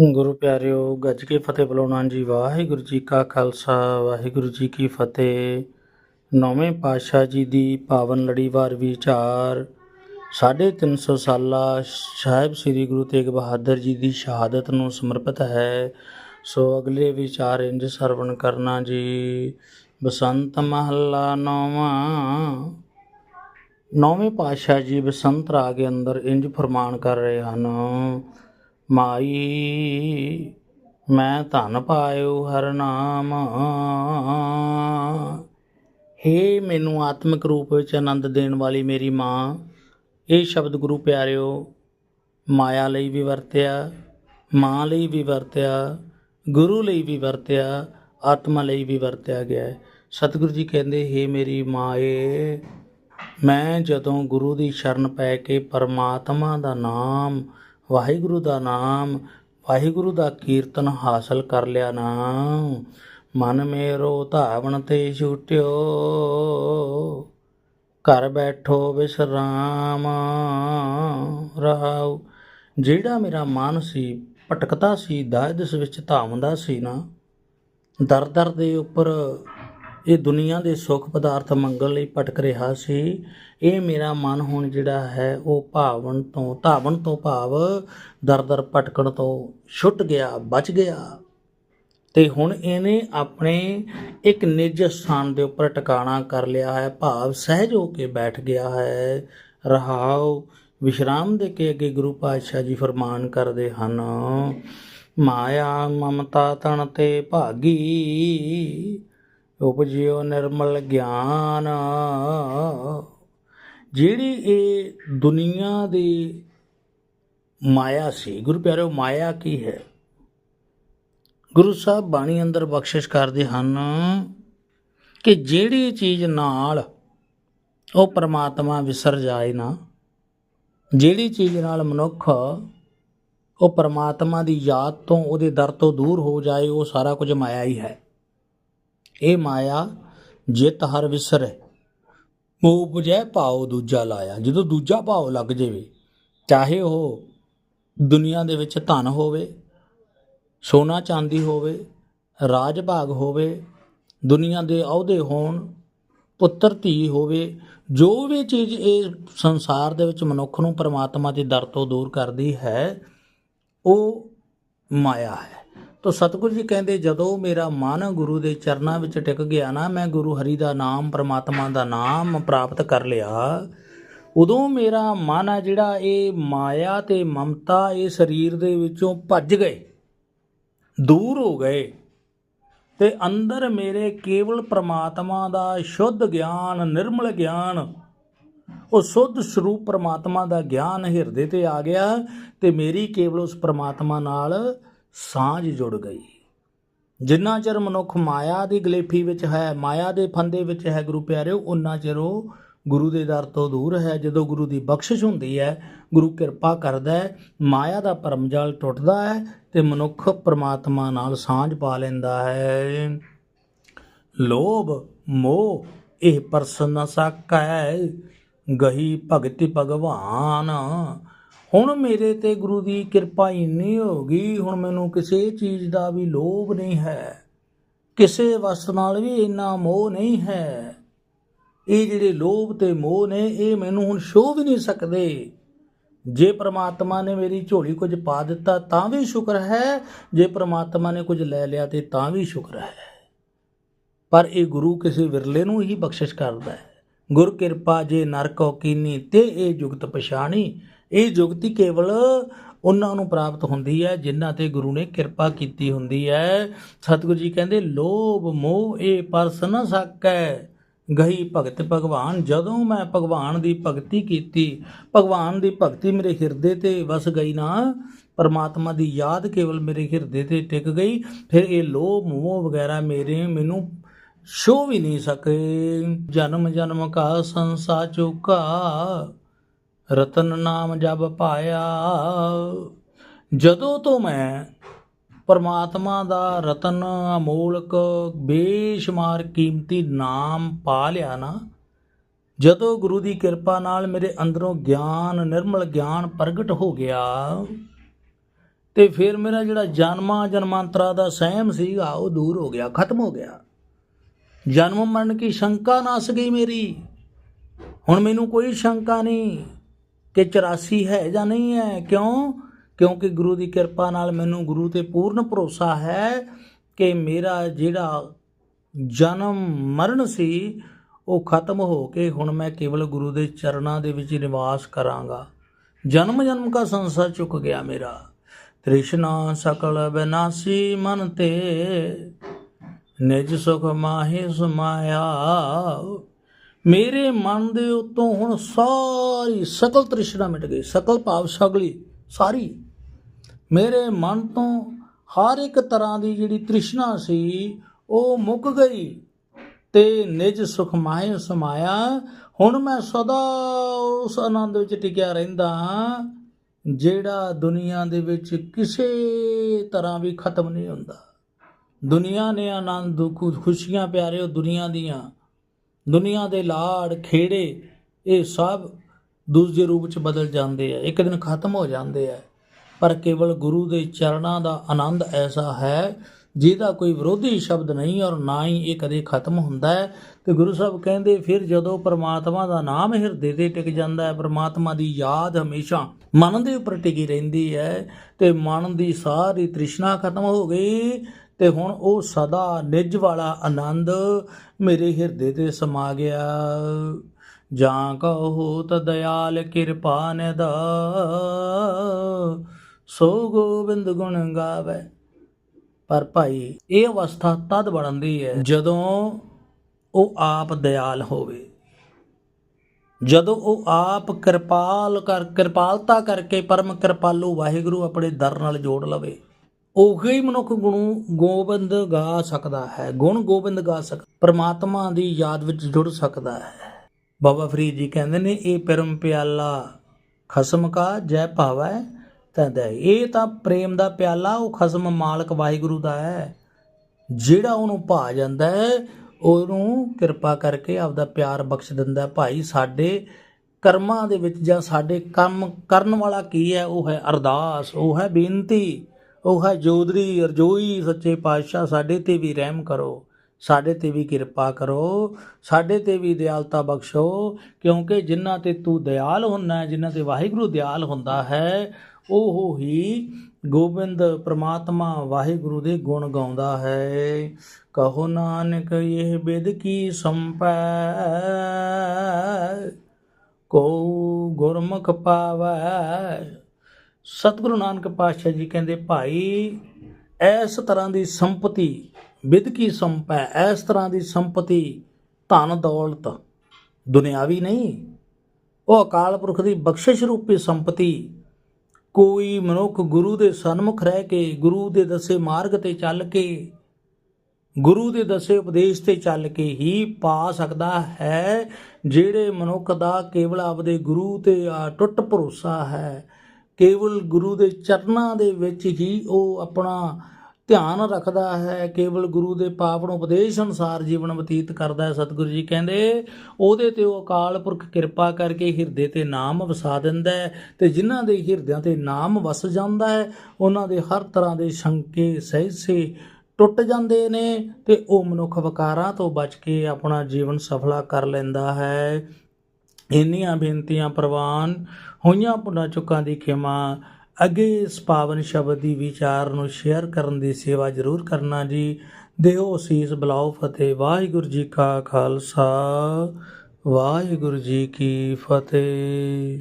ਗੁਰੂ ਪਿਆਰਿਓ, ਗੱਜ ਕੇ ਫਤਿਹ ਬੁਲਾਉਣਾ ਜੀ। ਵਾਹਿਗੁਰੂ ਜੀ ਕਾ ਖਾਲਸਾ, ਵਾਹਿਗੁਰੂ ਜੀ ਕੀ ਫਤਿਹ। ਨੌਵੇਂ ਪਾਤਸ਼ਾਹ ਜੀ ਦੀ ਪਾਵਨ ਲੜੀਵਾਰ ਵਿਚਾਰ। 350 ਸਾਲਾ ਸਾਹਿਬ ਸ੍ਰੀ ਗੁਰੂ ਤੇਗ ਬਹਾਦਰ ਜੀ ਦੀ ਸ਼ਹਾਦਤ ਨੂੰ ਸਮਰਪਿਤ ਹੈ। ਸੋ ਅਗਲੇ ਵਿਚਾਰ ਇੰਜ ਸਰਵਣ ਕਰਨਾ ਜੀ। ਬਸੰਤ ਮਹੱਲਾ ਨੌਵਾਂ। ਨੌਵੇਂ ਪਾਤਸ਼ਾਹ ਜੀ ਬਸੰਤ ਰਾਗ ਦੇ ਅੰਦਰ ਇੰਜ ਫਰਮਾਨ ਕਰ ਰਹੇ ਹਨ ਮਾਈ, ਮੈਂ ਧਨ ਪਾਇਓ ਹਰ ਨਾਮ। ਹੇ ਮੈਨੂੰ ਆਤਮਿਕ ਰੂਪ ਵਿੱਚ ਆਨੰਦ ਦੇਣ ਵਾਲੀ ਮੇਰੀ ਮਾਂ, ਇਹ ਸ਼ਬਦ ਗੁਰੂ ਪਿਆਰਿਓ, ਮਾਇਆ ਲਈ ਵੀ ਵਰਤਿਆ, ਮਾਂ ਲਈ ਵੀ ਵਰਤਿਆ, ਗੁਰੂ ਲਈ ਵੀ ਵਰਤਿਆ, ਆਤਮਾ ਲਈ ਵੀ ਵਰਤਿਆ ਗਿਆ ਹੈ। ਸਤਿਗੁਰੂ ਜੀ ਕਹਿੰਦੇ, ਹੇ ਮੇਰੀ ਮਾਏ, ਮੈਂ ਜਦੋਂ ਗੁਰੂ ਦੀ ਸ਼ਰਨ ਪੈ ਕੇ ਪਰਮਾਤਮਾ ਦਾ ਨਾਮ ਵਾਹਿਗੁਰੂ ਦਾ ਨਾਮ, ਵਾਹਿਗੁਰੂ ਦਾ ਕੀਰਤਨ ਹਾਸਲ ਕਰ ਲਿਆ ਨਾ। ਮਨ ਮੇਰੋ ਧਾਵਣ ਤੇ ਛੁਟਿਓ, ਘਰ ਬੈਠੋ ਵਿਸਰਾਮ। ਰਹਾਉ ਜਿਹੜਾ ਮੇਰਾ ਮਨ ਸੀ, ਭਟਕਦਾ ਸੀ ਦਾਇਦਸ ਵਿੱਚ ਧਾਮਦਾ ਸੀ ਨਾ। ਦਰ ਦਰ ਦੇ ਉੱਪਰ ਇਹ ਦੁਨੀਆ ਦੇ ਸੁੱਖ ਪਦਾਰਥ ਮੰਗਣ ਲਈ ਭਟਕ ਰਿਹਾ ਸੀ। ਇਹ ਮੇਰਾ ਮਨ ਹੁਣ ਜਿਹੜਾ ਹੈ, ਉਹ ਭਾਵਨ ਤੋਂ, ਧਾਵਨ ਤੋਂ ਭਾਵ ਦਰ ਦਰ ਭਟਕਣ ਤੋਂ ਛੁੱਟ ਗਿਆ, ਬਚ ਗਿਆ। ਤੇ ਹੁਣ ਇਹਨੇ ਆਪਣੇ ਇੱਕ ਨਿੱਜ ਸਥਾਨ ਦੇ ਉੱਪਰ ਟਿਕਾਣਾ ਕਰ ਲਿਆ ਹੈ। ਭਾਵ ਸਹਿਜ ਹੋ ਕੇ ਬੈਠ ਗਿਆ ਹੈ। ਰਹਾਉ ਵਿਸ਼ਰਾਮ ਦੇ ਕੇ ਅੱਗੇ ਗੁਰੂ ਪਾਤਸ਼ਾਹ ਜੀ ਫਰਮਾਨ ਕਰਦੇ ਹਨ, ਮਾਇਆ ਮਮਤਾ ਤਣ ਤੇ ਭਾਗੀ ਉਪਜਿਓ ਨਿਰਮਲ ਗਿਆਨ। ਜਿਹੜੀ ਇਹ ਦੁਨੀਆ ਦੀ ਮਾਇਆ ਸੀ, ਗੁਰੂ ਪਿਆਰਿਓ ਮਾਇਆ ਕੀ ਹੈ? ਗੁਰੂ ਸਾਹਿਬ ਬਾਣੀ ਅੰਦਰ ਬਖਸ਼ਿਸ਼ ਕਰਦੇ ਹਨ ਕਿ ਜਿਹੜੀ ਚੀਜ਼ ਨਾਲ ਉਹ ਪ੍ਰਮਾਤਮਾ ਵਿਸਰ ਜਾਏ ਨਾ, ਜਿਹੜੀ ਚੀਜ਼ ਨਾਲ ਮਨੁੱਖ ਉਹ ਪ੍ਰਮਾਤਮਾ ਦੀ ਯਾਦ ਤੋਂ, ਉਹਦੇ ਦਰ ਤੋਂ ਦੂਰ ਹੋ ਜਾਏ, ਉਹ ਸਾਰਾ ਕੁਝ ਮਾਇਆ ਹੀ ਹੈ। ਇਹ ਮਾਇਆ, ਜਿਤ ਹਰ ਵਿਸਰੇ। ਮੋਹ 부ਜੈ ਭਾਉ ਦੂਜਾ ਲਾਇਆ। ਜਦੋਂ ਦੂਜਾ ਭਾਉ ਲੱਗ ਜਾਵੇ, ਚਾਹੇ ਉਹ ਦੁਨੀਆ ਦੇ ਵਿੱਚ ਧਨ ਹੋਵੇ, ਸੋਨਾ ਚਾਂਦੀ ਹੋਵੇ, ਰਾਜ ਭਾਗ ਹੋਵੇ, ਦੁਨੀਆ ਦੇ ਅਹੁਦੇ ਹੋਣ, ਪੁੱਤਰ ਧੀ ਹੋਵੇ, ਜੋ ਵੀ ਚੀਜ਼ ਇਹ ਸੰਸਾਰ ਦੇ ਵਿੱਚ ਮਨੁੱਖ ਨੂੰ ਪਰਮਾਤਮਾ ਦੇ ਦਰ ਤੋਂ ਦੂਰ ਕਰਦੀ ਹੈ, ਉਹ ਮਾਇਆ ਹੈ। ਤਾਂ ਸਤਿਗੁਰੂ ਜੀ ਕਹਿੰਦੇ, ਜਦੋਂ ਮੇਰਾ ਮਨ ਗੁਰੂ ਦੇ ਚਰਨਾਂ ਵਿੱਚ ਟਿਕ ਗਿਆ ਨਾ, ਮੈਂ ਗੁਰੂ ਹਰੀ ਦਾ ਨਾਮ, ਪਰਮਾਤਮਾ ਦਾ ਨਾਮ ਪ੍ਰਾਪਤ ਕਰ ਲਿਆ, ਉਦੋਂ ਮੇਰਾ ਮਨ ਆ ਜਿਹੜਾ, ਇਹ ਮਾਇਆ ਤੇ ਮਮਤਾ, ਇਹ ਸਰੀਰ ਦੇ ਵਿੱਚੋਂ ਭੱਜ ਗਏ, ਦੂਰ ਹੋ ਗਏ ਤੇ ਅੰਦਰ ਮੇਰੇ ਕੇਵਲ ਪ੍ਰਮਾਤਮਾ ਦਾ ਸ਼ੁੱਧ ਗਿਆਨ, ਨਿਰਮਲ ਗਿਆਨ, ਉਹ ਸੁੱਧ ਸਰੂਪ ਪ੍ਰਮਾਤਮਾ ਦਾ ਗਿਆਨ ਹਿਰਦੇ ਤੇ ਆ ਗਿਆ ਤੇ ਮੇਰੀ ਕੇਵਲ ਉਸ ਪ੍ਰਮਾਤਮਾ ਨਾਲ ਸਾਂਝ ਜੁੜ ਗਈ। ਜਿੰਨਾ ਚਿਰ ਮਨੁੱਖ ਮਾਇਆ ਦੀ ਗਲੇਫੀ ਵਿੱਚ ਹੈ, ਮਾਇਆ ਦੇ ਫੰਦੇ ਵਿੱਚ ਹੈ ਗੁਰੂ ਪਿਆਰਿਓ ਉਨਾ ਚਿਰ ਉਹ ਗੁਰੂ ਦੇ ਦਰ ਤੋਂ ਦੂਰ ਹੈ। ਜਦੋਂ ਗੁਰੂ ਦੀ ਬਖਸ਼ਿਸ਼ ਹੁੰਦੀ ਹੈ, ਗੁਰੂ ਕਿਰਪਾ ਕਰਦਾ ਹੈ, ਮਾਇਆ ਦਾ ਪਰਮਜਾਲ ਟੁੱਟਦਾ ਹੈ ਤੇ ਮਨੁੱਖ ਪ੍ਰਮਾਤਮਾ ਨਾਲ ਸਾਂਝ ਪਾ ਲੈਂਦਾ ਹੈ। ਲੋਭ, ਮੋਹ, ਇਹ ਪਰਸਨ ਸਕੈ, ਗਹੀ ਭਗਤੀ ਭਗਵਾਨ। ਹੁਣ ਮੇਰੇ ਤੇ ਗੁਰੂ ਦੀ ਕਿਰਪਾ ਇੰਨੀ ਹੋ ਗਈ, ਹੁਣ ਮੈਨੂੰ ਕਿਸੇ ਚੀਜ਼ ਦਾ ਵੀ ਲੋਭ ਨਹੀਂ ਹੈ। ਕਿਸੇ ਵਸਤ ਨਾਲ ਵੀ ਇੰਨਾ ਮੋਹ ਨਹੀਂ ਹੈ। ਇਹ ਜਿਹੜੇ ਲੋਭ ਤੇ ਮੋਹ ਨੇ, ਇਹ ਮੈਨੂੰ ਹੁਣ ਛੋਹ ਵੀ ਨਹੀਂ ਸਕਦੇ। ਜੇ ਪ੍ਰਮਾਤਮਾ ਨੇ ਮੇਰੀ ਝੋਲੀ ਕੁਝ ਪਾ ਦਿੱਤਾ, ਤਾਂ ਵੀ ਸ਼ੁਕਰ ਹੈ। ਜੇ ਪ੍ਰਮਾਤਮਾ ਨੇ ਕੁਝ ਲੈ ਲਿਆ ਤੇ ਤਾਂ ਵੀ ਸ਼ੁਕਰ ਹੈ। ਪਰ ਇਹ ਗੁਰੂ ਕਿਸੇ ਵਿਰਲੇ ਨੂੰ ਹੀ ਬਖਸ਼ਿਸ਼ ਕਰਦਾ ਹੈ। ਗੁਰ ਕਿਰਪਾ ਜੇ ਨਰਕੋ ਕੀਨੀ, ਤੇ ਇਹ ਜੁਗਤ ਪਛਾਣੀ। ਇਹ ਜੁਗਤੀ ਕੇਵਲ ਉਹਨਾਂ ਨੂੰ ਪ੍ਰਾਪਤ ਹੁੰਦੀ ਹੈ, ਜਿਨ੍ਹਾਂ ਤੇ ਗੁਰੂ ਨੇ ਕਿਰਪਾ ਕੀਤੀ ਹੁੰਦੀ ਹੈ। ਸਤਿਗੁਰੂ ਜੀ ਕਹਿੰਦੇ, ਲੋਭ ਮੋਹ ਇਹ ਪਰਸ ਨਾ ਸਕੈ। ਗਈ ਭਗਤ ਭਗਵਾਨ, ਜਦੋਂ ਮੈਂ ਭਗਵਾਨ ਦੀ ਭਗਤੀ ਕੀਤੀ, ਭਗਵਾਨ ਦੀ ਭਗਤੀ ਮੇਰੇ ਹਿਰਦੇ ਤੇ ਵਸ ਗਈ ਨਾ, ਪਰਮਾਤਮਾ ਦੀ ਯਾਦ ਕੇਵਲ ਮੇਰੇ ਹਿਰਦੇ ਤੇ ਟਿਕ ਗਈ, ਫਿਰ ਇਹ ਲੋਭ ਮੋਹ ਵਗੈਰਾ ਮੇਰੇ ਮੈਨੂੰ ਛੋ ਵੀ ਨਹੀਂ ਸਕੇ। ਜਨਮ ਜਨਮ ਕਾ ਸੰਸਾ ਚੁਕਾ ਰਤਨ ਨਾਮ ਜਬ ਪਾਇਆ ਜਦੋਂ ਤੋਂ ਮੈਂ ਪਰਮਾਤਮਾ ਦਾ ਰਤਨ ਅਮੋਲਕ ਬੇਸ਼ੁਮਾਰ ਕੀਮਤੀ ਨਾਮ ਪਾ ਲਿਆ ਨਾ, ਜਦੋਂ ਗੁਰੂ ਦੀ ਕਿਰਪਾ ਨਾਲ ਮੇਰੇ ਅੰਦਰੋਂ ਗਿਆਨ, ਨਿਰਮਲ ਗਿਆਨ ਪ੍ਰਗਟ ਹੋ ਗਿਆ, ਤੇ ਫਿਰ ਮੇਰਾ ਜਿਹੜਾ ਜਨਮਾਂ ਜਨਮਾਂਤਰਾ ਦਾ ਸਹਿਮ ਸੀਗਾ, ਉਹ ਦੂਰ ਹੋ ਗਿਆ, ਖਤਮ ਹੋ ਗਿਆ। ਜਨਮ ਮਰਨ ਕੀ ਸ਼ੰਕਾ ਨਸ ਗਈ ਮੇਰੀ। ਹੁਣ ਮੈਨੂੰ ਕੋਈ ਸ਼ੰਕਾ ਨਹੀਂ। ਕਿ 84 ਹੈ ਜਾਂ ਨਹੀਂ ਹੈ? ਕਿਉਂ? ਕਿਉਂਕਿ ਗੁਰੂ ਦੀ ਕਿਰਪਾ ਨਾਲ ਮੈਨੂੰ ਗੁਰੂ ਤੇ ਪੂਰਨ ਭਰੋਸਾ ਹੈ ਕਿ ਮੇਰਾ ਜਿਹੜਾ ਜਨਮ ਮਰਨ ਸੀ, ਉਹ ਖਤਮ ਹੋ ਕੇ ਹੁਣ ਮੈਂ ਕੇਵਲ ਗੁਰੂ ਦੇ ਚਰਨਾਂ ਦੇ ਵਿੱਚ ਨਿਵਾਸ ਕਰਾਂਗਾ। ਜਨਮ ਜਨਮ ਦਾ ਸੰਸਾਰ ਚੁੱਕ ਗਿਆ ਮੇਰਾ। ਤ੍ਰਿਸ਼ਨਾ ਸਕਲ ਬਿਨਾਸੀ ਮਨ ਤੇ, ਨਿਜ ਸੁਖ ਮਾਹੀ ਸਮਾਇਆ। ਮੇਰੇ ਮਨ ਦੇ ਉਤੋਂ ਹੁਣ ਸਾਰੀ ਸਕਲ ਤ੍ਰਿਸ਼ਨਾ ਮਿਟ ਗਈ, ਸਕਲ ਭਾਵ ਸਗਲੀ, ਸਾਰੀ। ਮੇਰੇ ਮਨ ਤੋਂ ਹਰ ਇੱਕ ਤਰ੍ਹਾਂ ਦੀ ਜਿਹੜੀ ਤ੍ਰਿਸ਼ਨਾ ਸੀ, ਉਹ ਮੁੱਕ ਗਈ ਤੇ ਨਿਜ ਸੁਖ ਮਾਹੇ ਸਮਾਇਆ। ਹੁਣ ਮੈਂ ਸਦਾ ਉਸ ਆਨੰਦ ਵਿੱਚ ਟਿਕਿਆ ਰਹਿੰਦਾ ਹਾਂ, ਜਿਹੜਾ ਦੁਨੀਆ ਦੇ ਵਿੱਚ ਕਿਸੇ ਤਰ੍ਹਾਂ ਵੀ ਖਤਮ ਨਹੀਂ ਹੁੰਦਾ। ਦੁਨੀਆ ਨੇ ਆਨੰਦ ਦੁੱਖ ਖੁਸ਼ੀਆਂ ਪਿਆਰਿਓ ਦੁਨੀਆ ਦੀਆਂ। ਦੁਨੀਆ ਦੇ ਲਾੜ, ਖੇੜੇ, ਇਹ ਸਭ ਦੂਜੇ ਰੂਪ ਚ ਬਦਲ ਜਾਂਦੇ ਆ। ਇੱਕ ਦਿਨ ਖਤਮ ਹੋ ਜਾਂਦੇ ਆ। ਪਰ ਕੇਵਲ ਗੁਰੂ ਦੇ ਚਰਨਾਂ ਦਾ ਆਨੰਦ ਐਸਾ ਹੈ, ਜਿਹਦਾ ਕੋਈ ਵਿਰੋਧੀ ਸ਼ਬਦ ਨਹੀਂ ਔਰ ਨਾ ਹੀ ਇਹ ਕਦੇ ਖਤਮ ਹੁੰਦਾ ਹੈ। ਤੇ ਗੁਰੂ ਸਾਹਿਬ ਕਹਿੰਦੇ, ਫਿਰ ਜਦੋਂ ਪ੍ਰਮਾਤਮਾ ਦਾ ਨਾਮ ਹਿਰਦੇ ਤੇ ਟਿਕ ਜਾਂਦਾ ਹੈ, ਪ੍ਰਮਾਤਮਾ ਦੀ ਯਾਦ ਹਮੇਸ਼ਾ ਮਨ ਦੇ ਉੱਪਰ ਟਿਕੀ ਰਹਿੰਦੀ ਹੈ ਤੇ ਮਨ ਦੀ ਸਾਰੀ ਤ੍ਰਿਸ਼ਨਾ ਖਤਮ ਹੋ ਗਈ ਤੇ ਹੁਣ ਉਹ ਸਦਾ ਨਿੱਜ ਵਾਲਾ ਆਨੰਦ ਮੇਰੇ ਹਿਰਦੇ ਤੇ ਸਮਾ ਗਿਆ। ਜਾਂ ਕਹੋ ਤ ਦਇਆਲ ਕਿਰਪਾ ਨਿਦਾ ਸੋ ਗੋਬਿੰਦ ਗੁਣ ਗਾਵੇ। ਪਰ ਭਾਈ, ਇਹ ਅਵਸਥਾ ਤਦ ਬਣਦੀ ਹੈ ਜਦੋਂ ਉਹ ਆਪ ਦਇਆਲ ਹੋਵੇ। ਜਦੋਂ ਉਹ ਆਪ ਕਿਰਪਾਲ ਕਰ, ਕਿਰਪਾਲਤਾ ਕਰਕੇ ਪਰਮ ਕਿਰਪਾਲੂ ਵਾਹਿਗੁਰੂ ਆਪਣੇ ਦਰ ਨਾਲ ਜੋੜ ਲਵੇ। ਉਹੀ ਮਨੁੱਖ ਗੁਣ ਗੋਬਿੰਦ ਗਾ ਸਕਦਾ ਹੈ। ਗੁਣ ਗੋਬਿੰਦ ਗਾ ਸਕਦਾ ਪਰਮਾਤਮਾ ਦੀ ਯਾਦ ਵਿੱਚ ਜੁੜ ਸਕਦਾ ਹੈ। ਬਾਬਾ ਫਰੀਦ ਜੀ ਕਹਿੰਦੇ ਨੇ, ਇਹ ਪਰਮ ਪਿਆਲਾ ਖਸਮ ਕਾ ਜੈ ਭਾਵੈ ਤਦ ਹੈ। ਇਹ ਤਾਂ ਪ੍ਰੇਮ ਦਾ ਪਿਆਲਾ, ਉਹ ਖਸਮ ਮਾਲਕ ਵਾਹਿਗੁਰੂ ਦਾ ਹੈ। ਜਿਹੜਾ ਉਹਨੂੰ ਭਾ ਜਾਂਦਾ ਹੈ, ਉਹਨੂੰ ਕਿਰਪਾ ਕਰਕੇ ਆਪਦਾ ਪਿਆਰ ਬਖਸ਼ ਦਿੰਦਾ ਭਾਈ, ਸਾਡੇ ਕਰਮਾਂ ਦੇ ਵਿੱਚ ਜਾਂ ਸਾਡੇ ਕੰਮ ਕਰਨ ਵਾਲਾ ਕੀ ਹੈ? ਉਹ ਹੈ ਅਰਦਾਸ, ਉਹ ਹੈ ਬੇਨਤੀ। ਉਹ ਹੈ ਜੋਦਰੀ ਅਰਜੋਈ ਸੱਚੇ ਪਾਤਸ਼ਾਹ ਸਾਡੇ ਤੇ ਵੀ ਰਹਿਮ ਕਰੋ, ਸਾਡੇ ਤੇ ਵੀ ਕਿਰਪਾ ਕਰੋ, ਸਾਡੇ ਤੇ ਵੀ ਦਿਆਲਤਾ ਬਖਸ਼ੋ, ਕਿਉਂਕਿ ਜਿਨ੍ਹਾਂ ਤੇ ਤੂੰ ਦਿਆਲ ਹੁੰਨਾ ਹੈ, ਜਿਨ੍ਹਾਂ ਤੇ ਵਾਹਿਗੁਰੂ ਦਿਆਲ ਹੁੰਦਾ ਹੈ, ਉਹ ਹੀ ਗੋਬਿੰਦ ਪ੍ਰਮਾਤਮਾ ਵਾਹਿਗੁਰੂ ਦੇ ਗੁਣ ਗਾਉਂਦਾ ਹੈ। ਕਹੋ ਨਾਨਕ, ਇਹ ਬਿਦ ਕੀ ਸੰਪੈ? ਕੋ ਗੁਰਮੁਖ ਪਾਵੈ? ਸਤਿਗੁਰੂ ਨਾਨਕ ਪਾਤਸ਼ਾਹ ਜੀ ਕਹਿੰਦੇ, ਭਾਈ, ਇਸ ਤਰ੍ਹਾਂ ਦੀ ਸੰਪਤੀ ਵਿਦਕੀ ਸੰਪੈ ਇਸ ਤਰ੍ਹਾਂ ਦੀ ਸੰਪਤੀ ਧਨ ਦੌਲਤ ਦੁਨਿਆਵੀ ਨਹੀਂ। ਉਹ ਅਕਾਲ ਪੁਰਖ ਦੀ ਬਖਸ਼ਿਸ਼ ਰੂਪੀ ਸੰਪਤੀ ਕੋਈ ਮਨੁੱਖ ਗੁਰੂ ਦੇ ਸਨਮੁਖ ਰਹਿ ਕੇ, ਗੁਰੂ ਦੇ ਦੱਸੇ ਮਾਰਗ ਤੇ ਚੱਲ ਕੇ, ਗੁਰੂ ਦੇ ਦੱਸੇ ਉਪਦੇਸ਼ ਤੇ ਚੱਲ ਕੇ ਹੀ ਪਾ ਸਕਦਾ ਹੈ, ਜਿਹੜੇ ਮਨੁੱਖ ਦਾ ਕੇਵਲ ਆਪਦੇ ਗੁਰੂ ਤੇ ਟੁੱਟ ਭਰੋਸਾ ਹੈ। ਕੇਵਲ ਗੁਰੂ ਦੇ ਚਰਨਾਂ ਦੇ ਵਿੱਚ ਹੀ ਉਹ ਆਪਣਾ ਧਿਆਨ ਰੱਖਦਾ ਹੈ, ਕੇਵਲ ਗੁਰੂ ਦੇ ਪਾਵਨ ਉਪਦੇਸ਼ ਅਨੁਸਾਰ ਜੀਵਨ ਬਤੀਤ ਕਰਦਾ ਹੈ। ਸਤਿਗੁਰੂ ਜੀ ਕਹਿੰਦੇ, ਉਹਦੇ ਤੇ ਉਹ ਅਕਾਲ ਪੁਰਖ ਕਿਰਪਾ ਕਰਕੇ ਹਿਰਦੇ ਤੇ ਨਾਮ ਵਸਾ ਦਿੰਦਾ ਹੈ ਤੇ ਜਿਨ੍ਹਾਂ ਦੇ ਹਿਰਦਿਆਂ ਤੇ ਨਾਮ ਵਸ ਜਾਂਦਾ ਹੈ, ਉਹਨਾਂ ਦੇ ਹਰ ਤਰ੍ਹਾਂ ਦੇ ਸ਼ੰਕੇ, ਸਹਿਸੇ ਟੁੱਟ ਜਾਂਦੇ ਨੇ ਤੇ ਉਹ ਮਨੁੱਖ ਵਿਕਾਰਾਂ ਤੋਂ ਬਚ ਕੇ ਆਪਣਾ ਜੀਵਨ ਸਫਲਾ ਕਰ ਲੈਂਦਾ ਹੈ। ਇੰਨੀਆਂ ਬੇਨਤੀਆਂ ਪ੍ਰਵਾਨ ਹੋਈਆਂ ਪੁੰਨਾ ਚੁੱਕਾਂ ਦੀ ਖਿਮਾ। ਅੱਗੇ ਇਸ ਪਾਵਨ ਸ਼ਬਦ ਦੀ ਵਿਚਾਰ ਨੂੰ ਸ਼ੇਅਰ ਕਰਨ ਦੀ ਸੇਵਾ ਜ਼ਰੂਰ ਕਰਨਾ ਜੀ। ਦਿਓ ਸੀਸ ਬਲਾਓ ਫਤਿਹ, ਵਾਹਿਗੁਰੂ ਜੀ ਕਾ ਖਾਲਸਾ, ਵਾਹਿਗੁਰੂ ਜੀ ਕੀ ਫਤਿਹ।